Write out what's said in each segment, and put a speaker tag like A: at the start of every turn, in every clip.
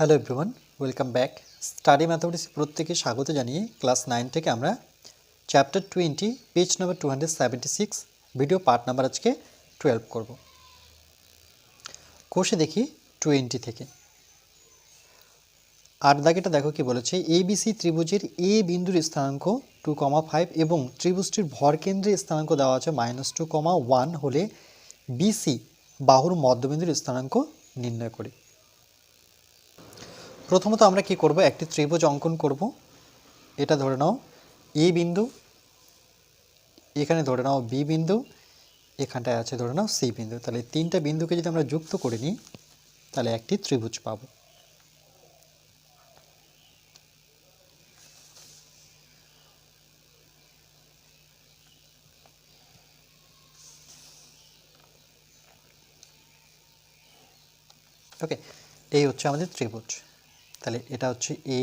A: Hello everyone welcome back study mathematics প্রত্যেকে স্বাগত জানিয়ে ক্লাস নাইন থেকে আমরা chapter twenty page number two video part number আজকে টুয়েলভ করব। কোষে দেখি টোয়েন্টি থেকে। আট দাগেটা দেখো কি বলেছে এবিসি ত্রিভুজের এ বিন্দুর স্থানাঙ্ক টু কমা ফাইভ এবং ত্রিভুজটির ভরকেন্দ্রের স্থানাঙ্ক দেওয়া আছে মাইনাস টু কমা ওয়ান হলে বিসি বাহুর মধ্যবিন্দুর স্থানাঙ্ক নির্ণয় করি। প্রথমত আমরা কি করব? একটি ত্রিভুজ অঙ্কন করব। এটা ধরে নাও, এ বিন্দু, এখানে ধরে নাও বি বিন্দু, এখানটায় আছে ধরে নাও সি বিন্দু। তাহলে তিনটা বিন্দুকে যদি আমরা যুক্ত করে নিই, তাহলে একটি ত্রিভুজ পাবো। ওকে এই হচ্ছে আমাদের ত্রিভুজ। তাহলে এটা হচ্ছে এ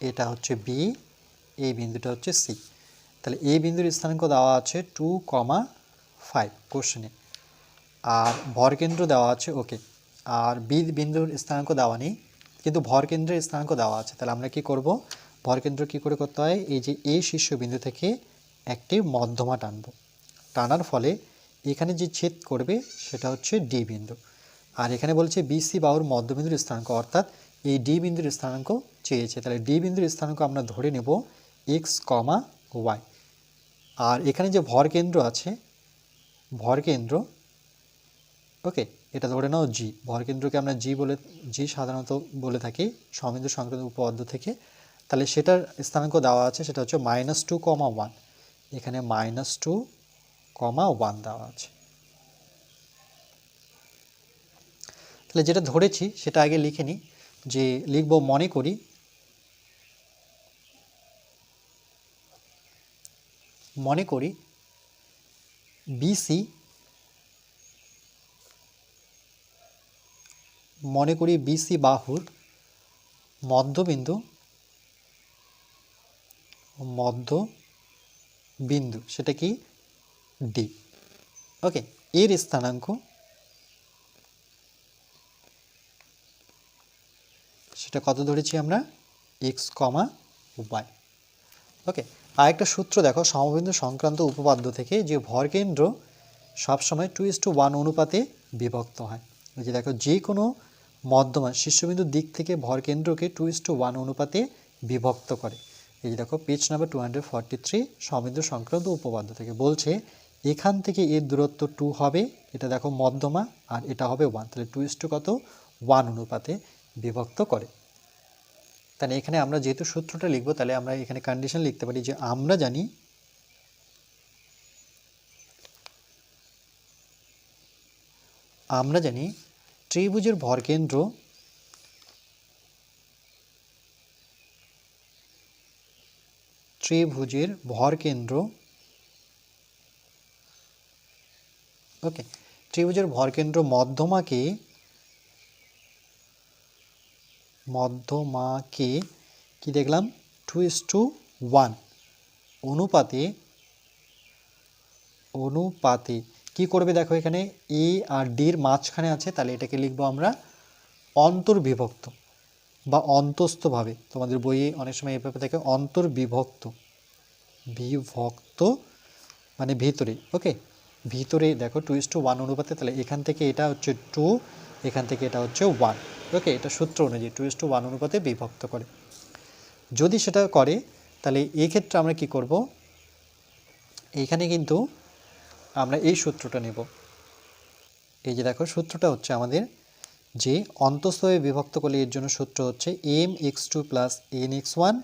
A: এটা হচ্ছে বি এই বিন্দুটা হচ্ছে সি তাহলে এই বিন্দুর স্থানাঙ্ক দেওয়া আছে টু কমা ফাইভ কোশ্চেনে আর ভরকেন্দ্র দেওয়া আছে ওকে আর বি বিন্দুর স্থানাঙ্ক দেওয়া নেই, কিন্তু ভরকেন্দ্রের স্থানাঙ্ক দেওয়া আছে। তাহলে আমরা কি করব? ভরকেন্দ্র কি করে করতে হয়? এই যে এ শীর্ষবিন্দু থেকে একটি মধ্যমা টানব। টানার ফলে এখানে যে ছেদ করবে সেটা হচ্ছে ডি বিন্দু। আর এখানে বলছে বিসি বাহুর মধ্যবিন্দুর স্থানাঙ্ক, অর্থাৎ এই ডি বিন্দুর স্থানাঙ্ক চেয়েছে। তাহলে ডি বিন্দুর স্থানাঙ্ক আমরা ধরে নেব এক্স কমা ওয়াই আর এখানে যে ভর কেন্দ্র আছে, ভর কেন্দ্র ওকে এটা ধরে নাও জি ভর কেন্দ্রকে আমরা জি বলে জি সাধারণত বলে থাকি সমিন্দু সংক্রান্ত উপপাদ্য থেকে। তাহলে সেটার স্থানাঙ্ক দেওয়া আছে, সেটা হচ্ছে মাইনাস টু কমা ওয়ান এখানে মাইনাস টু কমা ওয়ান দেওয়া আছে। তাহলে যেটা ধরেছি, সেটা আগে লিখে নিই। যে লিখব মনে করি মনে করি বিসি মনে করি বিসি বাহুর মধ্যবিন্দু মধ্য বিন্দু সেটা কি? ডি ওকে এর স্থানাঙ্ক সেটা কত ধরেছি আমরা? এক্স কমা ওয়াই ওকে আর একটা সূত্র দেখো, সমবিন্দু সংক্রান্ত উপপাদ্য থেকে যে ভরকেন্দ্র সবসময় টু ইস টু ওয়ান অনুপাতে বিভক্ত হয়। ওই যে দেখো, যে কোনো মধ্যমান শীর্ষবিন্দুর দিক থেকে ভরকেন্দ্রকে টু ইস টু ওয়ান অনুপাতে বিভক্ত করে। এই যে দেখো page number two hundred forty three সমবিন্দু সংক্রান্ত উপপাদ্য থেকে বলছে, এখান থেকে এর দূরত্ব টু হবে, এটা দেখো মধ্যমা, আর এটা হবে ওয়ান তাহলে টু ইস টু কত? ওয়ান অনুপাতে বিভক্ত করে। তাহলে এখানে আমরা যেহেতু সূত্রটা লিখব, তাহলে আমরা এখানে কন্ডিশন লিখতে পারি যে আমরা জানি আমরা জানি ত্রিভুজের ভরকেন্দ্র ত্রিভুজের ভরকেন্দ্র ওকে ত্রিভুজের ভরকেন্দ্র মধ্যমাকে মধ্যমাকে কি দেখলাম? টু ইস টু ওয়ান অনুপাতে অনুপাতে কি করবে দেখো এখানে? এ আর ডির মাঝখানে আছে, তাহলে এটাকে লিখব আমরা অন্তর্বিভক্ত বা অন্তস্থভাবে। তোমাদের বইয়ে অনেক সময় এভাবে থাকে, অন্তর্বিভক্ত, বিভক্ত মানে ভিতরে ওকে ভিতরে দেখো টু ইস টু ওয়ান অনুপাতে, তাহলে এখান থেকে এটা হচ্ছে টু এখান থেকে এটা হচ্ছে ওয়ান ওকে, এটা সূত্র অনুযায়ী টু ইস টু ওয়ান অনুপাতে বিভক্ত করে। যদি সেটা করে, তাহলে এই ক্ষেত্রে আমরা কি করব? এইখানে কিন্তু আমরা এই সূত্রটা নেব। এই যে দেখো, সূত্রটা হচ্ছে আমাদের যে অন্তঃস্থভাবে বিভক্ত করলে এর জন্য সূত্র হচ্ছে M X two plus N X one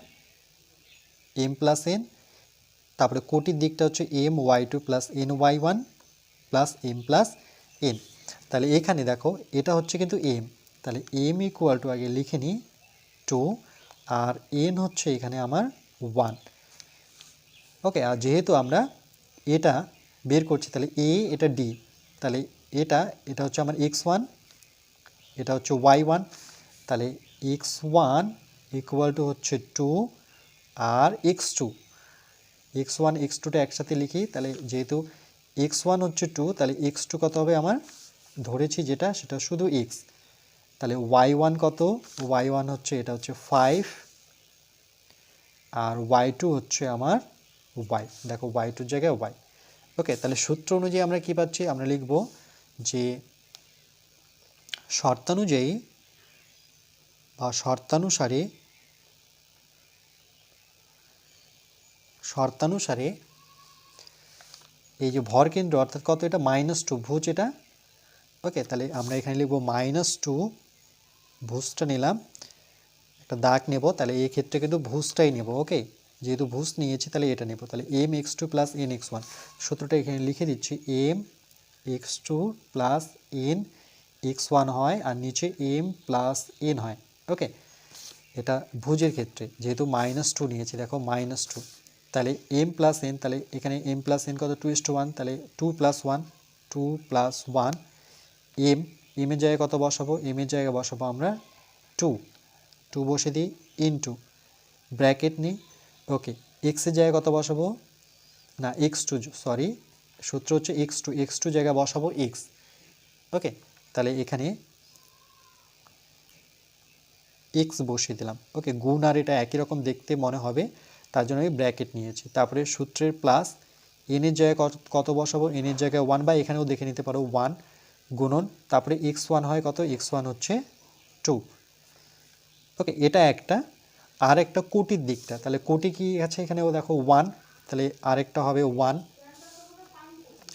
A: M plus N তারপরে কোটির দিকটা হচ্ছে M Y two plus N Y one plus M plus N তাহলে এখানে দেখো, এটা হচ্ছে কিন্তু এম তাহলে এম ইকুয়াল টু আগে লিখে নিই টু আর এন হচ্ছে এখানে আমার ওয়ান ওকে আর যেহেতু আমরা এটা বের করছি, তাহলে এ এটা ডি তাহলে এটা এটা হচ্ছে আমার এক্স ওয়ান এটা হচ্ছে ওয়াই ওয়ান তাহলে এক্স ওয়ান ইকুয়াল টু হচ্ছে টু আর X two X one X টুটা একসাথে লিখি, তাহলে যেহেতু এক্স ওয়ান হচ্ছে টু তাহলে এক্স টু কত হবে আমার? ধরেছি যেটা, সেটা শুধু এক্স তাহলে ওয়াই ওয়ান কত? ওয়াই ওয়ান হচ্ছে, এটা হচ্ছে ফাইভ আর ওয়াই টু হচ্ছে আমার ওয়াই দেখো ওয়াই টুর জায়গায় ওয়াই ওকে তাহলে সূত্র অনুযায়ী আমরা কি পাচ্ছি? আমরা লিখব যে শর্তানুযায়ী বা শর্তানুসারে শর্তানুসারে এই যে ভর কেন্দ্র, অর্থাৎ কত এটা? মাইনাস টু ভুজ এটা? ওকে তাহলে আমরা এখানে লিখব মাইনাস টু ভুজটা নিলাম, একটা দাগ নেব, তাহলে এই ক্ষেত্রে কিন্তু ভুজটাই নেব, ওকে? যেহেতু ভুজ নিয়েছি, তাহলে এটা নেব। তাহলে M X two plus N X one সূত্রটা এখানে লিখে দিচ্ছি M X two plus N X one হয় আর নিচে এম প্লাস এন হয়, ওকে? এটা ভুজের ক্ষেত্রে, যেহেতু মাইনাস টু নিয়েছি, দেখো মাইনাস টু তাহলে এম প্লাস এন তাহলে এখানে এম প্লাস এন কত? টু ইস টু ওয়ান তাহলে two plus one two plus one M এমের জায়গায় কত বসাবো? এমের জায়গায় বসাবো আমরা টু টু বসে দিই ইন টু ব্র্যাকেট নিই ওকে এক্সের জায়গায় কত বসাবো? না এক্স টু সরি সূত্র হচ্ছে এক্স টু এক্স টু জায়গায় বসাবো এক্স ওকে তাহলে এখানে এক্স বসিয়ে দিলাম। ওকে গুণ আর এটা একই রকম দেখতে মনে হবে, তার জন্য আমি ব্র্যাকেট নিয়েছি। তারপরে সূত্রের প্লাস এনের জায়গায় কত বসাবো? এনের জায়গায় ওয়ান বা এখানেও দেখে নিতে পারো ওয়ান গুণন, তারপরে এক্স ওয়ান হয় কত? এক্স ওয়ান হচ্ছে টু ওকে এটা একটা। আর একটা কোটির দিকটা। তাহলে কোটি কি আছে এখানেও দেখো ওয়ান তাহলে আরেকটা হবে ওয়ান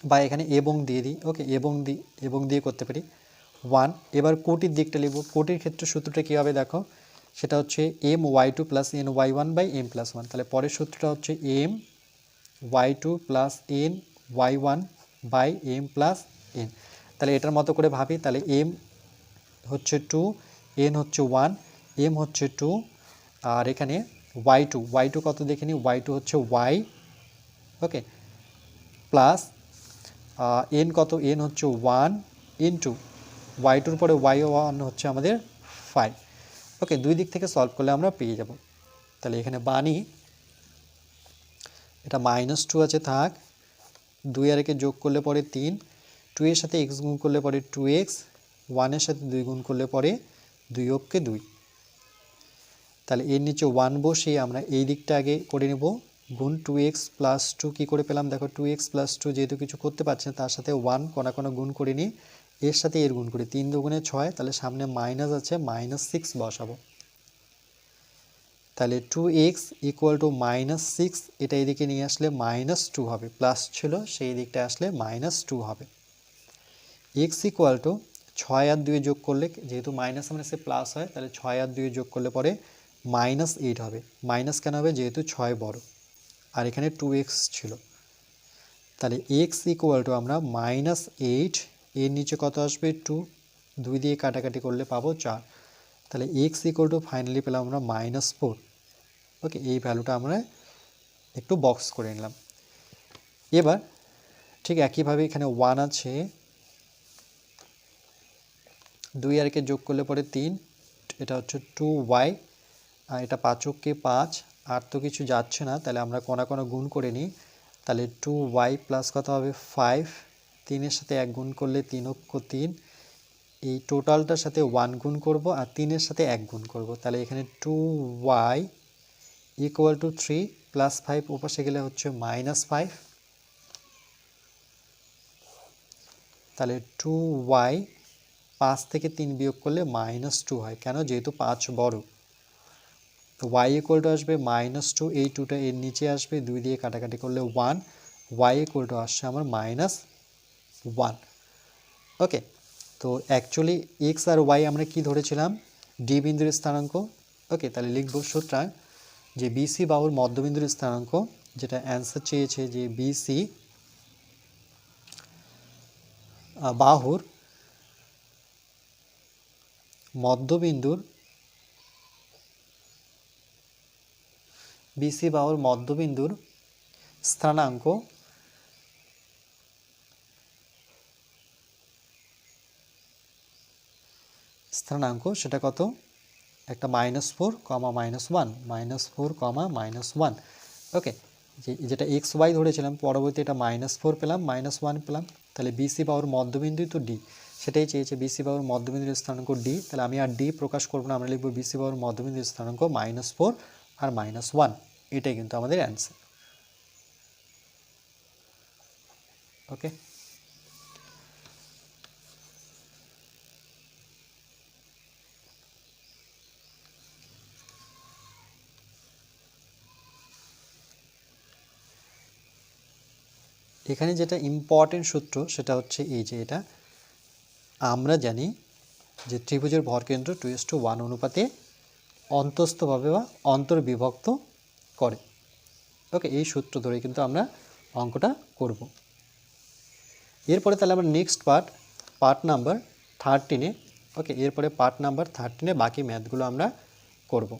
A: বা এখানে এবং দিয়ে দিই। ওকে এবং দি এবং দিয়ে করতে পারি ওয়ান এবার কোটির দিকটা লিখব। কোটির ক্ষেত্রে সূত্রটা কী হবে দেখো? সেটা হচ্ছে M Y two plus N Y one by M plus one তাহলে পরের সূত্রটা হচ্ছে M Y two plus N Y one by M plus N তাহলে এটার মতো করে ভাবি, তাহলে এম হচ্ছে টু এন হচ্ছে ওয়ান এম হচ্ছে টু আর এখানে ওয়াই টু ওয়াই টু কত দেখে নিই ওয়াই টু হচ্ছে ওয়াই ওকে প্লাস এন কত? এন হচ্ছে ওয়ান এন টু ওয়াই টুর পরে ওয়াই ওয়ান হচ্ছে আমাদের ফাইভ ওকে দুই দিক থেকে সলভ করলে আমরা পেয়ে যাব। তাহলে এখানে বানি, এটা মাইনাস টু আছে, থাক। দুই আর একে যোগ করলে পরে তিন টু এর সাথে এক্স গুণ করলে পরে টু এক্স ওয়ানের সাথে দুই গুণ করলে পরে দুই অক্ষে দুই। তাহলে এর নিচে ওয়ান বসিয়ে আমরা এই দিকটা আগে করে নেব। গুণ টু এক্স প্লাস টু কী করে পেলাম? দেখো টু এক্স প্লাস টু যেহেতু কিছু করতে পারছি না, তার সাথে ওয়ান কোনা কোনো গুণ করে নিই এর সাথে এর গুণ করি। তিন দুগুণে ছয়, তাহলে সামনে মাইনাস আছে মাইনাস সিক্স বসাবো। তাহলে two X equal to minus six এটা এদিকে নিয়ে আসলে মাইনাস টু হবে। প্লাস ছিল, সেই দিকটা আসলে মাইনাস টু হবে। এক্স ইকুয়াল টু ছয় আর দুয়ে যোগ করলে, যেহেতু মাইনাস মানে সে প্লাস হয়, তাহলে ছয় আর দুয়ে যোগ করলে পরে মাইনাস এইট হবে। মাইনাস কেন হবে? যেহেতু ছয় বড়। আর এখানে টু এক্স ছিল। তাহলে এক্স ইকুয়াল টু আমরা মাইনাস এইট এর নিচে কত আসবে? টু দুই দিয়ে কাটাকাটি করলে পাবো চার। তাহলে এক্স ইকুয়াল টু ফাইনালি পেলাম আমরা মাইনাস ফোর ওকে, এই ভ্যালুটা আমরা একটু বক্স করে নিলাম। এবার ঠিক একইভাবে এখানে ওয়ান আছে। দুই আর একে যোগ করলে পরে তিন, এটা হচ্ছে টু ওয়াই আর এটা পাঁচককে পাঁচ, আর তো কিছু যাচ্ছে না, তাহলে আমরা কোনা কোনো গুণ করে নিই, তাহলে টু ওয়াই প্লাস কত হবে? ফাইভ তিনের সাথে এক গুণ করলে তিন অক্ষ তিন, এই টোটালটার সাথে ওয়ান গুণ করব, আর তিনের সাথে এক গুণ করব, তাহলে এখানে two Y equal to three plus five ওপাশে গেলে হচ্ছে মাইনাস ফাইভ তাহলে টু ওয়াই পাঁচ থেকে তিন বিয়োগ করলে মাইনাস টু হয়। কেন? যেহেতু পাঁচ বড়। তো ওয়াই ইকুয়াল আসবে মাইনাস টু এই টুটা এর নিচে আসবে, দুই দিয়ে কাটাকাটি করলে ওয়ান ওয়াই ইকুয়াল আসছে আমার মাইনাস ওয়ান ওকে তো অ্যাকচুয়ালি এক্স আর ওয়াই আমরা কি ধরেছিলাম? ডি বিন্দুর স্থানাঙ্ক। ওকে তাহলে লিখব সুতরাং যে বিসি বাহুর মধ্যবিন্দুর স্থানাঙ্ক, যেটা অ্যান্সার চেয়েছে যে বিসি বাহুর মধ্যবিন্দুর বিসি বাহুর মধ্যবিন্দুর স্থানাঙ্ক স্থানাঙ্ক, সেটা কত? একটা minus four comma minus one minus four comma minus one okay যেটা এক্স ওয়াই ধরেছিলাম, পরবর্তী এটা মাইনাস ফোর পেলাম মাইনাস ওয়ান পেলাম। তাহলে বিসি পাওয়ার মধ্যবিন্দুই তো ডি সেটাই চেয়েছে বিসি বাহুর মধ্যবিন্দুর স্থানাঙ্ক ডি তাহলে আমি আর ডি প্রকাশ করব না, আমরা লিখব বিসি বাহুর মধ্যবিন্দুর স্থানাঙ্ক মাইনাস ফোর আর মাইনাস ওয়ান এটাই কিন্তু আমাদের অ্যান্সার ওকে এখানে যেটা ইম্পর্টেন্ট সূত্র, সেটা হচ্ছে এই যে এটা। আমরা জানি যে ত্রিভুজের ভরকেন্দ্র টু এস টু ওয়ান অনুপাতে অন্তস্থভাবে বা অন্তর্বিভক্ত করে। ওকে, এই সূত্র ধরে কিন্তু আমরা অঙ্কটা করব। এরপরে তাহলে আমরা নেক্সট পার্ট পার্ট নাম্বার থার্টিনে ওকে, এরপরে পার্ট নাম্বার থার্টিনে বাকি ম্যাথগুলো আমরা করব।